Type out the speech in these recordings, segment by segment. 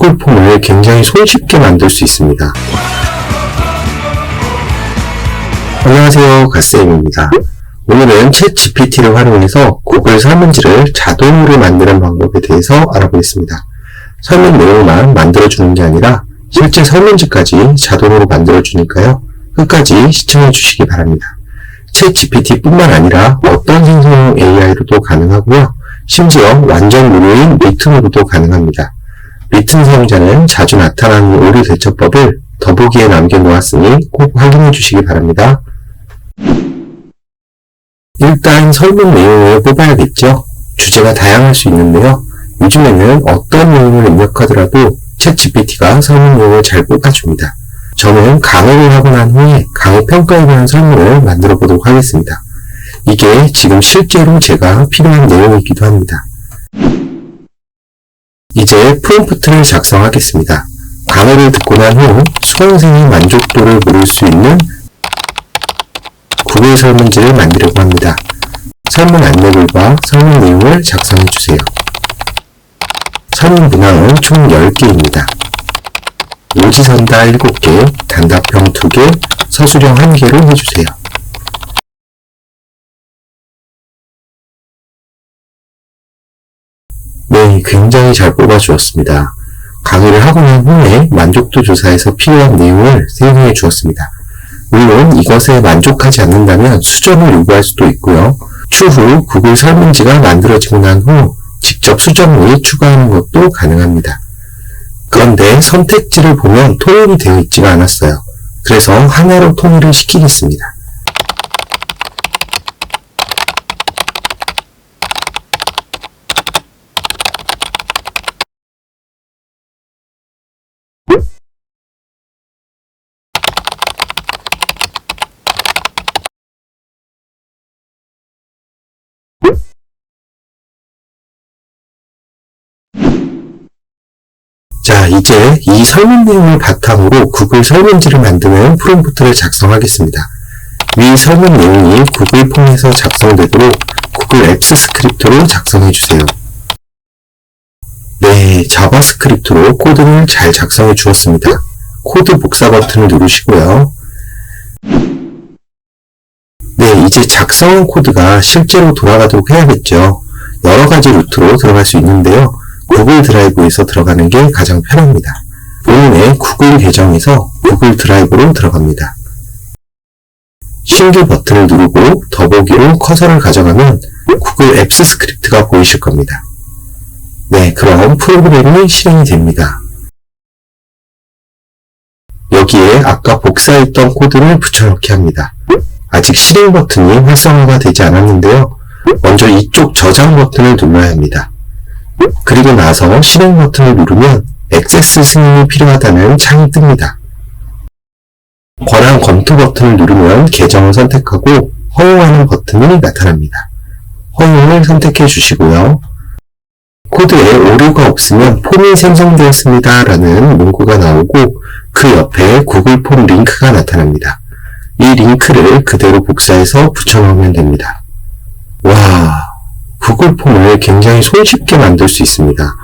구글 폼을 굉장히 손쉽게 만들 수 있습니다. 안녕하세요. 갓쌤입니다. 오늘은 챗 GPT를 활용해서 구글 설문지를 자동으로 만드는 방법에 대해서 알아보겠습니다. 설문 내용만 만들어주는 게 아니라 실제 설문지까지 자동으로 만들어주니까요. 끝까지 시청해 주시기 바랍니다. 챗 GPT뿐만 아니라 어떤 생성형 AI로도 가능하고요. 심지어 완전 무료인 리튼으로도 가능합니다. 리튼 사용자는 자주 나타나는 오류 대처법을 더보기에 남겨놓았으니 꼭 확인해 주시기 바랍니다. 일단 설문 내용을 뽑아야겠죠. 주제가 다양할 수 있는데요. 요즘에는 어떤 내용을 입력하더라도 챗 GPT가 설문 내용을 잘 뽑아줍니다. 저는 강의를 하고 난 후에 강의 평가에 대한 설문을 만들어 보도록 하겠습니다. 이게 지금 실제로 제가 필요한 내용이기도 합니다. 이제 프롬프트를 작성하겠습니다. 강의를 듣고 난 후 수강생의 만족도를 모를 수 있는 구글 설문지를 만들려고 합니다. 설문 안내글과 설문 내용을 작성해 주세요. 설문 문항은 총 10개입니다. 오지선다 7개, 단답형 2개, 서술형 1개로 해주세요. 네, 굉장히 잘 뽑아주었습니다. 강의를 하고 난 후에 만족도 조사에서 필요한 내용을 생성해 주었습니다. 물론 이것에 만족하지 않는다면 수정을 요구할 수도 있고요. 추후 구글 설문지가 만들어지고 난 후 직접 수정 및 추가하는 것도 가능합니다. 그런데 선택지를 보면 통일이 되어 있지가 않았어요. 그래서 하나로 통일을 시키겠습니다. 자, 이제 이 설문 내용을 바탕으로 구글 설문지를 만드는 프롬프트를 작성하겠습니다. 위 설문 내용이 구글 폼에서 작성되도록 구글 앱스 스크립트로 작성해 주세요. 네, 자바스크립트로 코드를 잘 작성해 주었습니다. 코드 복사 버튼을 누르시고요. 네, 이제 작성한 코드가 실제로 돌아가도록 해야겠죠. 여러 가지 루트로 들어갈 수 있는데요. 구글 드라이브에서 들어가는 게 가장 편합니다. 본인의 구글 계정에서 구글 드라이브로 들어갑니다. 신규 버튼을 누르고 더보기로 커서를 가져가면 구글 앱스 스크립트가 보이실 겁니다. 네, 그럼 프로그램이 실행이 됩니다. 여기에 아까 복사했던 코드를 붙여넣기 합니다. 아직 실행 버튼이 활성화가 되지 않았는데요. 먼저 이쪽 저장 버튼을 눌러야 합니다. 그리고 나서 실행 버튼을 누르면 액세스 승인이 필요하다는 창이 뜹니다. 권한 검토 버튼을 누르면 계정을 선택하고 허용하는 버튼이 나타납니다. 허용을 선택해 주시고요. 코드에 오류가 없으면 폼이 생성되었습니다 라는 문구가 나오고 그 옆에 구글 폼 링크가 나타납니다. 이 링크를 그대로 복사해서 붙여넣으면 됩니다. 와, 구글 폼을 굉장히 손쉽게 만들 수 있습니다.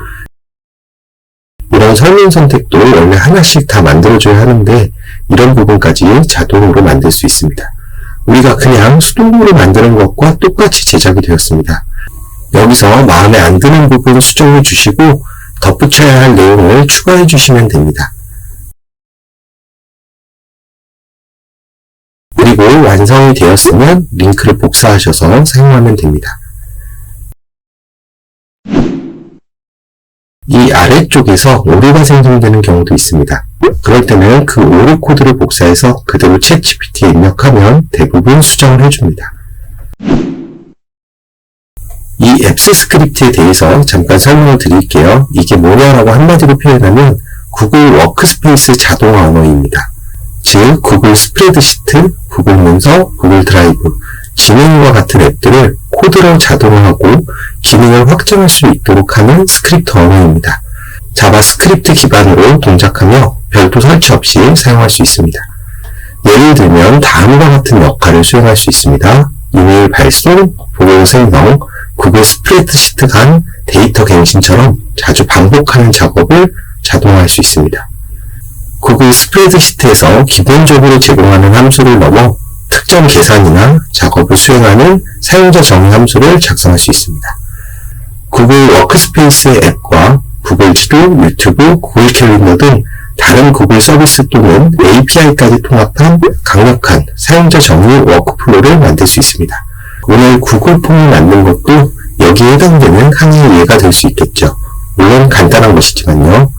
이런 설문 선택도 원래 하나씩 다 만들어줘야 하는데 이런 부분까지 자동으로 만들 수 있습니다. 우리가 그냥 수동으로 만드는 것과 똑같이 제작이 되었습니다. 여기서 마음에 안 드는 부분 수정해 주시고 덧붙여야 할 내용을 추가해 주시면 됩니다. 그리고 완성이 되었으면 링크를 복사하셔서 사용하면 됩니다. 이 아래쪽에서 오류가 생성되는 경우도 있습니다. 그럴 때는 그 오류 코드를 복사해서 그대로 챗 GPT에 입력하면 대부분 수정을 해줍니다. 이 앱스 스크립트에 대해서 잠깐 설명을 드릴게요. 이게 뭐냐라고 한마디로 표현하면 구글 워크스페이스 자동화 언어입니다. 즉 구글 스프레드시트, 구글 문서, 구글 드라이브, 지능과 같은 앱들을 코드로 자동화하고 기능을 확장할 수 있도록 하는 스크립트 언어입니다. 자바스크립트 기반으로 동작하며 별도 설치 없이 사용할 수 있습니다. 예를 들면 다음과 같은 역할을 수행할 수 있습니다. 이메일 발송, 보고 생성, 구글 스프레드시트 간 데이터 갱신처럼 자주 반복하는 작업을 자동화할 수 있습니다. 구글 스프레드시트에서 기본적으로 제공하는 함수를 넘어 특정 계산이나 작업을 수행하는 사용자 정의 함수를 작성할 수 있습니다. 구글 워크스페이스의 앱과 구글 지도, 유튜브, 구글 캘린더 등 다른 구글 서비스 또는 API까지 통합한 강력한 사용자 정의 워크플로우를 만들 수 있습니다. 오늘 구글 폼을 만든 것도 여기에 해당되는 하나의 예가 될 수 있겠죠. 물론 간단한 것이지만요.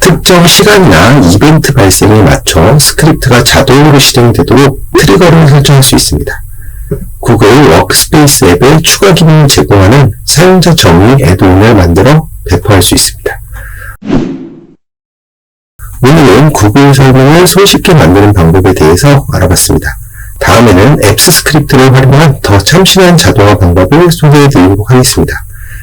특정 시간이나 이벤트 발생에 맞춰 스크립트가 자동으로 실행되도록 트리거를 설정할 수 있습니다. 구글 워크스페이스 앱에 추가 기능을 제공하는 사용자 정의 애드온을 만들어 배포할 수 있습니다. 오늘은 구글 설명을 손쉽게 만드는 방법에 대해서 알아봤습니다. 다음에는 앱스 스크립트를 활용한 더 참신한 자동화 방법을 소개해 드리도록 하겠습니다.